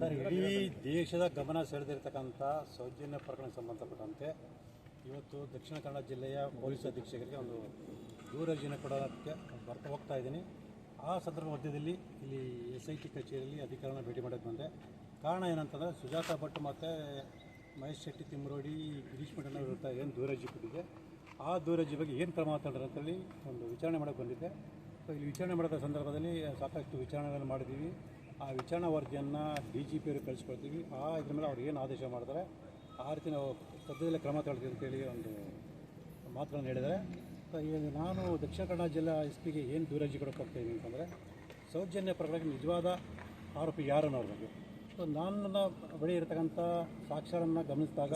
Sir, ಇಡೀ ದೇಶದ ಗಮನ ಸೆಳೆದಿರ್ತಕ್ಕಂಥ ಸೌಜನ್ಯ ಪ್ರಕರಣಕ್ಕೆ ಸಂಬಂಧಪಟ್ಟಂತೆ ಇವತ್ತು ದಕ್ಷಿಣ ಕನ್ನಡ ಜಿಲ್ಲೆಯ ಪೊಲೀಸ್ ಅಧೀಕ್ಷಕರಿಗೆ ಒಂದು ದೂರರ್ಜಿನ ಕೊಡೋದಕ್ಕೆ ಬರ್ತಾ ಹೋಗ್ತಾ ಇದ್ದೀನಿ. ಆ ಸಂದರ್ಭ ಮಧ್ಯದಲ್ಲಿ ಇಲ್ಲಿ ಎಸ್ ಐ ಟಿ ಕಚೇರಿಯಲ್ಲಿ ಅಧಿಕಾರಿಗಳನ್ನ ಭೇಟಿ ಮಾಡೋಕ್ಕೆ ಬಂದೆ. ಕಾರಣ ಏನಂತಂದರೆ ಸುಜಾತ ಭಟ್ ಮತ್ತು ಮಹೇಶ್ ಶೆಟ್ಟಿ ತಿಮ್ಮರೋಡಿ ಗಿರೀಶ್ ಮಠನ ವಿರುದ್ಧ ಏನು ದೂರರ್ಜಿ ಕೊಟ್ಟಿದೆ, ಆ ದೂರರ್ಜಿ ಬಗ್ಗೆ ಏನು ಕ್ರಮ ಅಂತೇಳಿ ಒಂದು ವಿಚಾರಣೆ ಮಾಡೋಕ್ಕೆ ಬಂದಿದ್ದೆ. ಇಲ್ಲಿ ವಿಚಾರಣೆ ಮಾಡಿದ ಸಂದರ್ಭದಲ್ಲಿ ಸಾಕಷ್ಟು ವಿಚಾರಣೆಗಳನ್ನು ಮಾಡಿದ್ದೀವಿ. ಆ ವಿಚಾರಣಾ ವರದಿಯನ್ನು ಡಿ ಜಿ ಪಿಯವರು ಕಳಿಸ್ಕೊಳ್ತೀವಿ ಆ, ಇದ್ರ ಮೇಲೆ ಅವ್ರು ಏನು ಆದೇಶ ಮಾಡ್ತಾರೆ, ಆ ರೀತಿ ನಾವು ಸದ್ಯದಲ್ಲೇ ಕ್ರಮ ತಗೊಳ್ತೀವಿ ಅಂತೇಳಿ ಒಂದು ಮಾತುಗಳನ್ನು ಹೇಳಿದರೆ ನಾನು ದಕ್ಷಿಣ ಕನ್ನಡ ಜಿಲ್ಲಾ ಎಸ್ ಪಿಗೆ ಏನು ದೂರಜಿ ಕೊಡೋಕೆ ಹೋಗ್ತಾ ಇದ್ದೀನಿ ಅಂತಂದರೆ, ಸೌಜನ್ಯ ಪ್ರಕರಣಕ್ಕೆ ನಿಜವಾದ ಆರೋಪಿ ಯಾರು ಅನ್ನೋರ ಬಗ್ಗೆ ಸೊ ನನ್ನ ಬಳಿ ಇರತಕ್ಕಂಥ ಸಾಕ್ಷರನ್ನು ಗಮನಿಸಿದಾಗ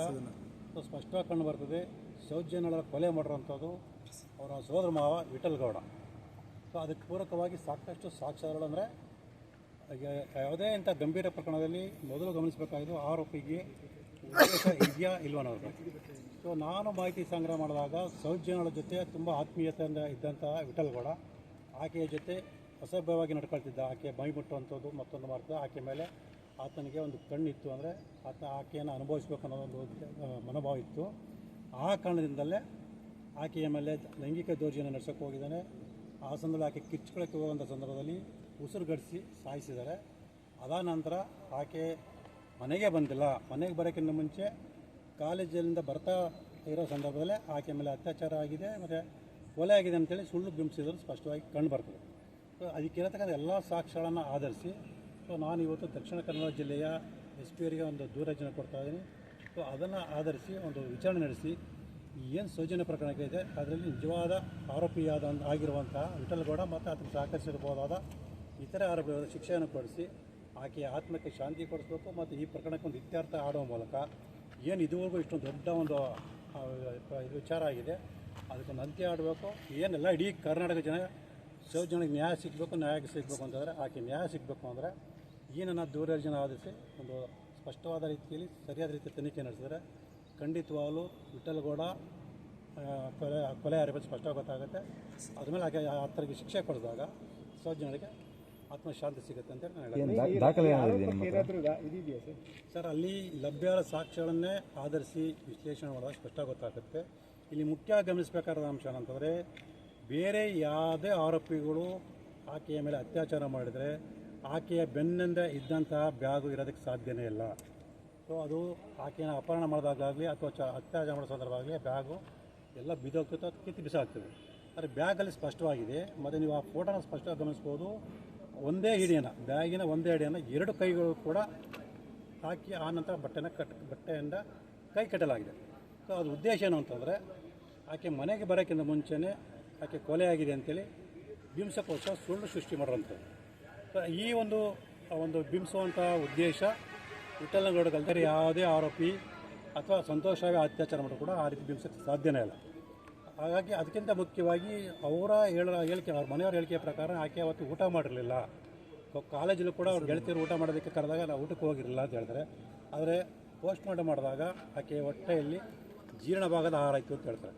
ಸ್ಪಷ್ಟವಾಗಿ ಕಂಡು ಬರ್ತದೆ ಸೌಜನ್ಯಗಳ ಕೊಲೆ ಮಾಡಿರೋಂಥದ್ದು ಅವರ ಸೋದರ ಮಾವ ವಿಠಲ್ ಗೌಡ. ಸೊ ಅದಕ್ಕೆ ಪೂರಕವಾಗಿ ಸಾಕಷ್ಟು ಸಾಕ್ಷ್ಯಗಳು ಅಂದರೆ ಯಾವುದೇ ಇಂಥ ಗಂಭೀರ ಪ್ರಕರಣದಲ್ಲಿ ಮೊದಲು ಗಮನಿಸಬೇಕಾಗಿದ್ದು ಆರೋಪಿಗೆ ಉದ್ದೇಶ ಇದೆಯಾ ಇಲ್ವಾ ಅನ್ನೋದು ಸೊ ನಾನು ಮಾಹಿತಿ ಸಂಗ್ರಹ ಮಾಡಿದಾಗ ಸೌಜನ್ಯಗಳ ಜೊತೆ ತುಂಬ ಆತ್ಮೀಯತೆಯಿಂದ ಇದ್ದಂಥ ವಿಠಲ್ಗೌಡ ಆಕೆಯ ಜೊತೆ ಅಸಭ್ಯವಾಗಿ ನಡ್ಕೊಳ್ತಿದ್ದ. ಆಕೆ ಮೈ ಮುಟ್ಟುವಂಥದ್ದು ಮತ್ತೊಂದು ಮಾಡ್ತಾ ಆಕೆ ಮೇಲೆ ಆತನಿಗೆ ಒಂದು ಕಣ್ಣಿತ್ತು ಅಂದರೆ ಆತ ಆಕೆಯನ್ನು ಅನುಭವಿಸ್ಬೇಕು ಅನ್ನೋ ಒಂದು ಮನೋಭಾವ ಇತ್ತು. ಆ ಕಾರಣದಿಂದಲೇ ಆಕೆಯ ಮೇಲೆ ಲೈಂಗಿಕ ದೌರ್ಜನ್ಯ ನಡೆಸೋಕೆ ಹೋಗಿದ್ದಾನೆ. ಆ ಸಂದರ್ಭದಲ್ಲಿ ಆಕೆ ಕಿಚ್ಕೊಳ್ಳೋಕ್ಕೆ ಹೋಗುವಂಥ ಸಂದರ್ಭದಲ್ಲಿ ಉಸಿರುಗಡಿಸಿ ಸಾಯಿಸಿದ್ದಾರೆ. ಅದಾದ ನಂತರ ಆಕೆ ಮನೆಗೆ ಬಂದಿಲ್ಲ. ಮನೆಗೆ ಬರೋಕ್ಕಿಂತ ಮುಂಚೆ ಕಾಲೇಜಿನಿಂದ ಬರ್ತಾ ಇರೋ ಸಂದರ್ಭದಲ್ಲೇ ಆಕೆ ಮೇಲೆ ಅತ್ಯಾಚಾರ ಆಗಿದೆ, ಮತ್ತು ಕೊಲೆ ಆಗಿದೆ ಅಂತೇಳಿ ಸುಳ್ಳು ಬಿಂಬಿಸಿದ್ರು ಸ್ಪಷ್ಟವಾಗಿ ಕಂಡು ಬರ್ತದೆ. ಸೊ ಅದಕ್ಕಿರತಕ್ಕಂಥ ಎಲ್ಲ ಸಾಕ್ಷ್ಯಗಳನ್ನು ಆಧರಿಸಿ ಸೊ ನಾನು ಇವತ್ತು ದಕ್ಷಿಣ ಕನ್ನಡ ಜಿಲ್ಲೆಯ ಎಸ್ ಪಿ ಅವರಿಗೆ ಒಂದು ದೂರಜನ ಕೊಡ್ತಾ ಇದ್ದೀನಿ. ಸೊ ಅದನ್ನು ಆಧರಿಸಿ ಒಂದು ವಿಚಾರಣೆ ನಡೆಸಿ ಏನು ಸೌಜನ್ಯ ಪ್ರಕರಣ ಇದೆ? ಅದರಲ್ಲಿ ನಿಜವಾದ ಆರೋಪಿಯಾದ ಆಗಿರುವಂತಹ ವಿಠಲ್ಗೌಡ ಮತ್ತು ಆತನ ಸಹಕರಿಸಿರಬಹುದಾದ ಇತರೆ ಆರೋಪಿಗಳ ಶಿಕ್ಷೆಯನ್ನು ಕೊಡಿಸಿ ಆಕೆಯ ಆತ್ಮಕ್ಕೆ ಶಾಂತಿ ಕೊಡಿಸ್ಬೇಕು ಮತ್ತು ಈ ಪ್ರಕರಣಕ್ಕೆ ಒಂದು ಇತ್ಯರ್ಥ ಆಡುವ ಮೂಲಕ ಏನು ಇದುವರೆಗೂ ಇಷ್ಟೊಂದು ದೊಡ್ಡ ಒಂದು ಇದು ವಿಚಾರ ಆಗಿದೆ. ಅದಕ್ಕೊಂದು ಅಂತ್ಯ ಆಡಬೇಕು ಏನೆಲ್ಲ ಇಡೀ ಕರ್ನಾಟಕ ಜನ ಸೌಜನ್ಯಕ್ಕೆ ನ್ಯಾಯ ಸಿಗಬೇಕು ನ್ಯಾಯಕ್ಕೆ ಸಿಗಬೇಕು ಅಂತಂದರೆ ಆಕೆ ನ್ಯಾಯ ಸಿಗಬೇಕು ಅಂದರೆ ಏನನ್ನ ದೂರರ್ಜನ ಆಧರಿಸಿ ಒಂದು ಸ್ಪಷ್ಟವಾದ ರೀತಿಯಲ್ಲಿ, ಸರಿಯಾದ ರೀತಿಯ ತನಿಖೆ ನಡೆಸಿದರೆ ಖಂಡಿತವಾಗಲೂ ವಿಠಲ್ಗೌಡ ಕೊಲೆ ಕೊಲೆ ಬಗ್ಗೆ ಸ್ಪಷ್ಟವಾಗಿ ಗೊತ್ತಾಗುತ್ತೆ. ಅದ್ಮೇಲೆ ಆಕೆ ಆತನಿಗೆ ಶಿಕ್ಷೆ ಕೊಡಿದಾಗ ಜನರಿಗೆ ಆತ್ಮಶಾಂತಿ ಸಿಗುತ್ತೆ ಅಂತ ನಾನು ಸರ್? ಅಲ್ಲಿ ಲಭ್ಯವಾದ ಸಾಕ್ಷ್ಯಗಳನ್ನೇ ಆಧರಿಸಿ ವಿಶ್ಲೇಷಣೆ ಮಾಡಿದಾಗ ಸ್ಪಷ್ಟ ಗೊತ್ತಾಗುತ್ತೆ. ಇಲ್ಲಿ ಮುಖ್ಯ ಗಮನಿಸಬೇಕಾದ ಅಂಶ ಏನಂತಂದರೆ ಬೇರೆ ಯಾವುದೇ ಆರೋಪಿಗಳು ಆಕೆಯ ಮೇಲೆ ಅತ್ಯಾಚಾರ ಮಾಡಿದರೆ ಆಕೆಯ ಬೆನ್ನಿಂದ ಇದ್ದಂತಹ ಬ್ಯಾಗು ಇರೋದಕ್ಕೆ ಸಾಧ್ಯನೇ ಇಲ್ಲ. ಸೊ ಅದು ಆಕೆಯನ್ನು ಅಪಹರಣ ಮಾಡಿದಾಗಲಿ ಅಥವಾ ಚ, ಅತ್ಯಾಚಾರ ಮಾಡೋ ಸಂದರ್ಭ ಬ್ಯಾಗು ಎಲ್ಲ ಬಿದ್ದೋಗ್ತದೆ ಅದು ಕಿತ್ತು ಬಿಸಾಕ್ತದೆ ಆದರೆ ಬ್ಯಾಗಲ್ಲಿ ಸ್ಪಷ್ಟವಾಗಿದೆ, ಮತ್ತು ನೀವು ಆ ಫೋಟೋನ ಸ್ಪಷ್ಟವಾಗಿ ಗಮನಿಸ್ಬೋದು, ಒಂದೇ ಹಿಡಿಯನ್ನು ಬ್ಯಾಗಿನ ಒಂದೇ ಹಿಡಿಯನ್ನು ಎರಡು ಕೈಗಳು ಕೂಡ ಹಾಕಿ ಆ ನಂತರ ಬಟ್ಟೆನ ಕಟ್, ಬಟ್ಟೆಯಿಂದ ಕೈ ಕಟ್ಟಲಾಗಿದೆ. ಸೊ ಅದು ಉದ್ದೇಶ ಏನು ಅಂತಂದರೆ, ಆಕೆ ಮನೆಗೆ ಬರೋಕ್ಕಿಂತ ಮುಂಚೆನೇ ಆಕೆ ಕೊಲೆ ಆಗಿದೆ ಅಂತೇಳಿ ಬಿಂಸಕ್ಕೋಸ್ಕರ ಸುಳ್ಳು ಸೃಷ್ಟಿ ಮಾಡಿರೋಂಥದ್ದು. ಸೊ ಈ ಒಂದು ಒಂದು ಬಿಂಬಿಸುವಂಥ ಉದ್ದೇಶ ವಿಠಲಗೌಡಗಲ್ದರೆ ಯಾವುದೇ ಆರೋಪಿ ಅಥವಾ ಸಂತೋಷವಾಗಿ ಅತ್ಯಾಚಾರ ಮಾಡೋದು ಕೂಡ ಆ ರೀತಿ ಬಿಂಬಿಸೋಕ್ಕೆ ಸಾಧ್ಯನೇ ಇಲ್ಲ. ಹಾಗಾಗಿ ಅದಕ್ಕಿಂತ ಮುಖ್ಯವಾಗಿ ಅವರ ಹೇಳ, ಹೇಳಿಕೆ, ಅವ್ರ ಮನೆಯವ್ರ ಹೇಳಿಕೆ ಪ್ರಕಾರ ಆಕೆ ಅವತ್ತು ಊಟ ಮಾಡಿರಲಿಲ್ಲ. ಕಾಲೇಜಲ್ಲೂ ಕೂಡ ಅವ್ರು ಗೆಳತಿಯರು ಊಟ ಮಾಡೋದಕ್ಕೆ ಕರೆದಾಗ ನಾವು ಊಟಕ್ಕೆ ಹೋಗಿರಲಿಲ್ಲ ಅಂತ ಹೇಳ್ತಾರೆ. ಆದರೆ ಪೋಸ್ಟ್ ಮಾರ್ಟಮ್ ಮಾಡಿದಾಗ ಆಕೆ ಹೊಟ್ಟೆಯಲ್ಲಿ ಜೀರ್ಣ ಭಾಗದ ಆಹಾರ ಇತ್ತು ಅಂತ ಹೇಳ್ತಾರೆ.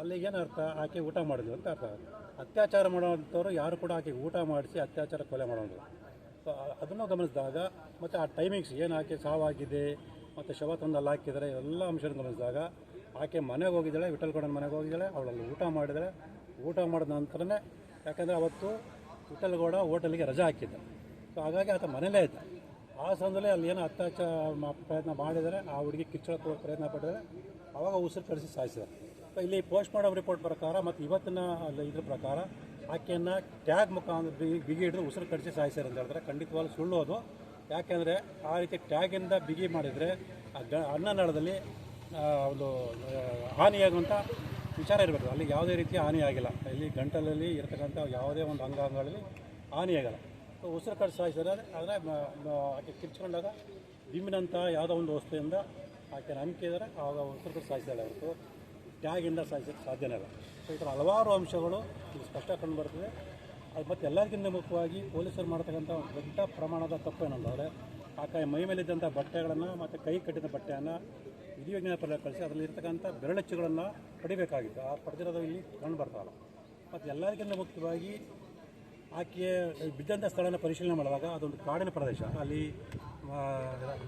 ಅಲ್ಲಿಗೆ ಏನು ಅರ್ಥ? ಆಕೆ ಊಟ ಮಾಡಿದ್ಲು ಅಂತ ಅರ್ಥ. ಅತ್ಯಾಚಾರ ಮಾಡೋವಂಥವ್ರು ಯಾರು ಕೂಡ ಆಕೆ ಊಟ ಮಾಡಿಸಿ ಅತ್ಯಾಚಾರ ಕೊಲೆ ಮಾಡೋದು ಅದನ್ನು ಗಮನಿಸಿದಾಗ ಮತ್ತು ಆ ಟೈಮಿಂಗ್ಸ್ ಏನು ಆಕೆ ಸಾವಾಗಿದೆ, ಮತ್ತು ಶವ ತಂದು ಅಲ್ಲಿ ಹಾಕಿದ್ದಾರೆ ಎಲ್ಲ ಅಂಶವನ್ನು ಗಮನಿಸಿದಾಗ ಆಕೆ ಮನೆಗೆ ಹೋಗಿದ್ದಾಳೆ ವಿಠಲ್ಗೌಡನ ಮನೆಗೆ ಹೋಗಿದ್ದಾಳೆ, ಅವಳಲ್ಲಿ ಊಟ ಮಾಡಿದರೆ ಊಟ ಮಾಡಿದ ನಂತರನೇ ಯಾಕಂದರೆ ಅವತ್ತು ವಿಠಲ್ಗೌಡ ಹೋಟೆಲ್ಗೆ ರಜೆ ಹಾಕಿದ್ದ ಸೊ ಹಾಗಾಗಿ ಆತ ಮನೇಲೇ ಇದ್ದ ಆ ಸಂದರ್ಭದಲ್ಲಿ ಅಲ್ಲಿ ಏನೋ ಅತ್ಯಾಚಾರ ಪ್ರಯತ್ನ ಮಾಡಿದರೆ, ಆ ಹುಡುಗಿ ಕಿಚ್ಚಳಕ್ಕೆ ಹೋಗೋ ಪ್ರಯತ್ನ ಪಟ್ಟಿದ್ದಾರೆ ಆವಾಗ ಉಸಿರು ಕಳಿಸಿ ಸಾಯಿಸಿದ್ದಾರೆ ಇಲ್ಲಿ ಪೋಸ್ಟ್ ಮಾರ್ಟಮ್ ರಿಪೋರ್ಟ್ ಪ್ರಕಾರ ಮತ್ತು ಇವತ್ತಿನ ಇದ್ರ ಪ್ರಕಾರ ಆಕೆಯನ್ನು ಟ್ಯಾಗ್ ಮುಖಾಂತರ ಬಿಗಿ ಹಿಡಿದು ಉಸಿರು ಕಡಿಸಿ ಸಾಯಿಸ್ಯಾರ ಅಂತ ಹೇಳಿದ್ರೆ ಖಂಡಿತವಾಗ್ಲೂ ಸುಳ್ಳು ಅದು. ಯಾಕೆಂದರೆ ಆ ರೀತಿ ಟ್ಯಾಗಿಂದ ಬಿಗಿ ಮಾಡಿದರೆ ಅನ್ನನಾಳದಲ್ಲಿ ಒಂದು ಹಾನಿಯಾಗುವಂಥ ವಿಚಾರ ಇರಬೇಕು. ಅಲ್ಲಿ ಯಾವುದೇ ರೀತಿಯ ಹಾನಿ ಆಗಿಲ್ಲ. ಇಲ್ಲಿ ಗಂಟಲಲ್ಲಿ ಇರತಕ್ಕಂಥ ಯಾವುದೇ ಒಂದು ಅಂಗಾಂಗಗಳಲ್ಲಿ ಹಾನಿಯಾಗಲ್ಲ ಸೊ, ಉಸಿರು ಕಡಿಸಿ ಸಾಯಿಸಿದ್ರೆ ಆದರೆ ಆಕೆ ಕಿರ್ಚ್ಕೊಂಡಾಗ ಬಿಮ್ಮಿನಂಥ ಯಾವುದೋ ಒಂದು ವಸ್ತುವಿಂದ ಆಕೆ ಇದ್ದರೆ ಆವಾಗ ಉಸಿರು ಕಡಿಸಿ ಸಾಯಿಸಿದಾಳೆ ಹೊರತು ಟ್ಯಾಗಿಂದ ಸಾಯಿಸೋಕ್ಕೆ ಸಾಧ್ಯನೇ ಇಲ್ಲ. ಥರ ಹಲವಾರು ಅಂಶಗಳು ಸ್ಪಷ್ಟ ಕಂಡು ಬರ್ತದೆ ಅದು ಮತ್ತು ಎಲ್ಲರಿಗಿಂತ ಮುಖ್ಯವಾಗಿ ಪೊಲೀಸರು ಮಾಡ್ತಕ್ಕಂಥ ದೊಡ್ಡ ಪ್ರಮಾಣದ ತಪ್ಪು ಏನಂದರೆ ಆಕೆ ಮೈ ಮೇಲಿದ್ದಂಥ ಬಟ್ಟೆಗಳನ್ನು ಮತ್ತು ಕೈ ಕಟ್ಟಿದ ಬಟ್ಟೆಯನ್ನು ವಿಧಿವಿಜ್ಞಾನ ಪರ ಕಳಿಸಿ ಅದರಲ್ಲಿ ಇರ್ತಕ್ಕಂಥ ಬೆರಳಚ್ಚುಗಳನ್ನು ಪಡಿಬೇಕಾಗಿತ್ತು. ಆ ಪಡೆದಿರೋದು ಇಲ್ಲಿ ಕಂಡು ಬರ್ತಾಯಿಲ್ಲ ಮತ್ತು ಎಲ್ಲರಿಗಿಂತ ಮುಖ್ಯವಾಗಿ ಆಕೆಯ ಬಿದ್ದಂಥ ಸ್ಥಳನ ಪರಿಶೀಲನೆ ಮಾಡಿದಾಗ ಅದೊಂದು ಕಾಡಿನ ಪ್ರದೇಶ. ಅಲ್ಲಿ ಆ,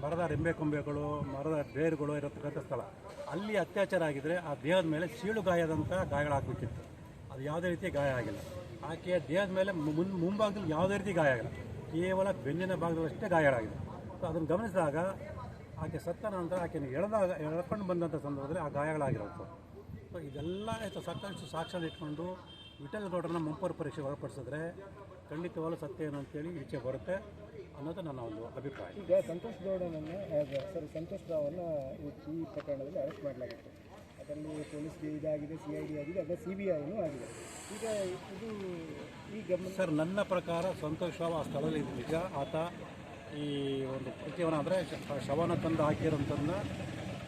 ಮರದ ರೆಂಬೆ ಕೊಂಬೆಗಳು ಮರದ ಬೇರುಗಳು ಇರತಕ್ಕಂಥ ಸ್ಥಳ. ಅಲ್ಲಿ ಅತ್ಯಾಚಾರ ಆಗಿದ್ರೆ ಆ ದೇಹದ ಮೇಲೆ ಸೀಳು ಗಾಯದಂಥ ಗಾಯಗಳಾಗಬೇಕಿತ್ತು ಅದು ಯಾವುದೇ ರೀತಿಯ ಗಾಯ ಆಗಿಲ್ಲ. ಆಕೆಯ ದೇಹದ ಮೇಲೆ ಮುನ್, ಮುಂಭಾಗದಲ್ಲಿ ಯಾವುದೇ ರೀತಿ ಗಾಯ ಆಗಿಲ್ಲ. ಕೇವಲ ಬೆನ್ನಿನ ಭಾಗದಲ್ಲಷ್ಟೇ ಗಾಯಗಳಾಗಿದೆ ಸೊ ಅದನ್ನು ಗಮನಿಸಿದಾಗ ಆಕೆ ಸತ್ತ ನಂತರ ಆಕೆಯನ್ನು ಎಳೆದಾಗ, ಎಳ್ಕೊಂಡು ಬಂದಂಥ ಸಂದರ್ಭದಲ್ಲಿ ಆ ಗಾಯಗಳಾಗಿರುತ್ತೆ ಸೊ ಇದೆಲ್ಲ ಆಯಿತು. ಸಾಕಷ್ಟು ಸಾಕ್ಷ್ಯ ಇಟ್ಕೊಂಡು ವಿಠಲ್ ಗೌಡ್ರನ್ನ ಮುಂಪರ್ ಪರೀಕ್ಷೆಗೆ ಒಳಪಡಿಸಿದ್ರೆ ಖಂಡಿತವಾಗ್ಲೂ ಸತ್ಯ ಏನು ಅಂತೇಳಿ ಈಚೆ ಬರುತ್ತೆ. ಅನ್ನೋದು ನನ್ನ ಒಂದು ಅಭಿಪ್ರಾಯ. ಈಗ ಸಂತೋಷ್ ಗೌಡನನ್ನು ಸರಿ ಸಂತೋಷ್ ರಾವನ್ನು ಈ- ಈ ಪ್ರಕರಣದಲ್ಲಿ ಅರೆಸ್ಟ್ ಮಾಡಲಾಗಿತ್ತು. ಅದರಲ್ಲಿ ಪೊಲೀಸ್ಗೆ ಇದಾಗಿದೆ ಸಿ ಐ ಡಿ ಆಗಿದೆ ಅದೇ ಸಿ ಬಿ ಐನೂ ಆಗಿದೆ. ಈಗ ಇದು ಈ ಗಮನ ಸರ್ ನನ್ನ ಪ್ರಕಾರ ಸಂತೋಷ್ ರಾವ್ ಆ ಸ್ಥಳದಲ್ಲಿ ನಿಜ. ಆತ ಈ ಒಂದು ಕೃತ್ಯವನ್ನು ಅಂದರೆ ಶವನ ತಂದು ಹಾಕಿರೋಂಥದ್ದನ್ನ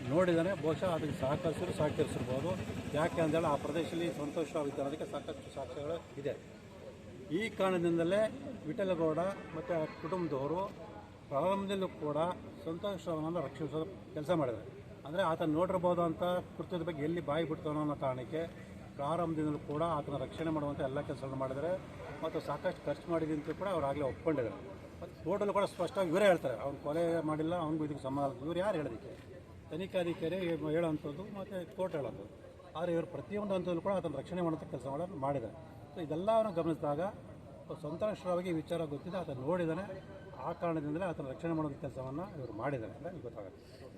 ನೋಡಿದರೆ ಬಹುಶಃ ಅದಕ್ಕೆ ಸಹಕರಿಸಿದ್ರು ಸಹಕರಿಸಿರ್ಬೋದು. ಯಾಕೆ ಅಂದೇಳಿ ಆ ಪ್ರದೇಶದಲ್ಲಿ ಸಂತೋಷ್ ರಾವ್ ಇದ್ದಾನೆ ಅದಕ್ಕೆ ಸಾಕಷ್ಟು ಸಾಕ್ಷ್ಯಗಳು ಇದೆ. ಈ ಕಾರಣದಿಂದಲೇ ವಿಠಲಗೌಡ ಮತ್ತು ಆ ಕುಟುಂಬದವರು ಪ್ರಾರಂಭದಲ್ಲೂ ಕೂಡ ಸಂತೋಷ್ ರಾವ್ನನ್ನು ರಕ್ಷಿಸೋ ಕೆಲಸ ಮಾಡಿದ್ದಾರೆ. ಅಂದರೆ ಆತ ನೋಡಿರ್ಬೋದು ಅಂತ ಕೃತ್ಯದ ಬಗ್ಗೆ ಎಲ್ಲಿ ಬಾಯಿ ಬಿಡ್ತಾನೋ ಅನ್ನೋ ಕಾರಣಕ್ಕೆ ಪ್ರಾರಂಭದಿಂದಲೂ ಕೂಡ ಆತನ ರಕ್ಷಣೆ ಮಾಡುವಂಥ ಎಲ್ಲ ಕೆಲಸಗಳನ್ನು ಮಾಡಿದರೆ ಮತ್ತು ಸಾಕಷ್ಟು ಖರ್ಚು ಮಾಡಿದಂತೂ ಕೂಡ ಅವ್ರು ಆಗಲೇ ಒಪ್ಕೊಂಡಿದ್ದಾರೆ. ಮತ್ತು ಕೋರ್ಟಲ್ಲೂ ಕೂಡ ಸ್ಪಷ್ಟವಾಗಿ ಇವರೇ ಹೇಳ್ತಾರೆ ಅವ್ನು ಕೊಲೆ ಮಾಡಿಲ್ಲ, ಅವ್ನಿಗೂ ಇದಕ್ಕೆ ಸಂಬಂಧ. ಇವ್ರು ಯಾರು ಹೇಳೋದಕ್ಕೆ? ತನಿಖಾಧಿಕಾರಿ ಹೇಳೋವಂಥದ್ದು ಮತ್ತು ಕೋರ್ಟ್ ಹೇಳೋದು ಆದರೆ ಇವರು ಪ್ರತಿಯೊಂದು ಹಂತದಲ್ಲೂ ಕೂಡ ಆತನ ರಕ್ಷಣೆ ಮಾಡುವಂಥ ಕೆಲಸಗಳನ್ನು ಮಾಡಿದ್ದಾರೆ. ಸೊ ಇದೆಲ್ಲವನ್ನು ಗಮನಿಸಿದಾಗ ಸ್ವತಂತ್ರವಾಗಿ ವಿಚಾರ ಗೊತ್ತಿದೆ, ಆತ ನೋಡಿದ್ದಾನೆ ಆ ಕಾರಣದಿಂದಲೇ ಆತನ ರಕ್ಷಣೆ ಮಾಡುವ ಕೆಲಸವನ್ನು ಇವರು ಮಾಡಿದ್ದಾರೆ ಅಂತ ಗೊತ್ತಾಗುತ್ತೆ.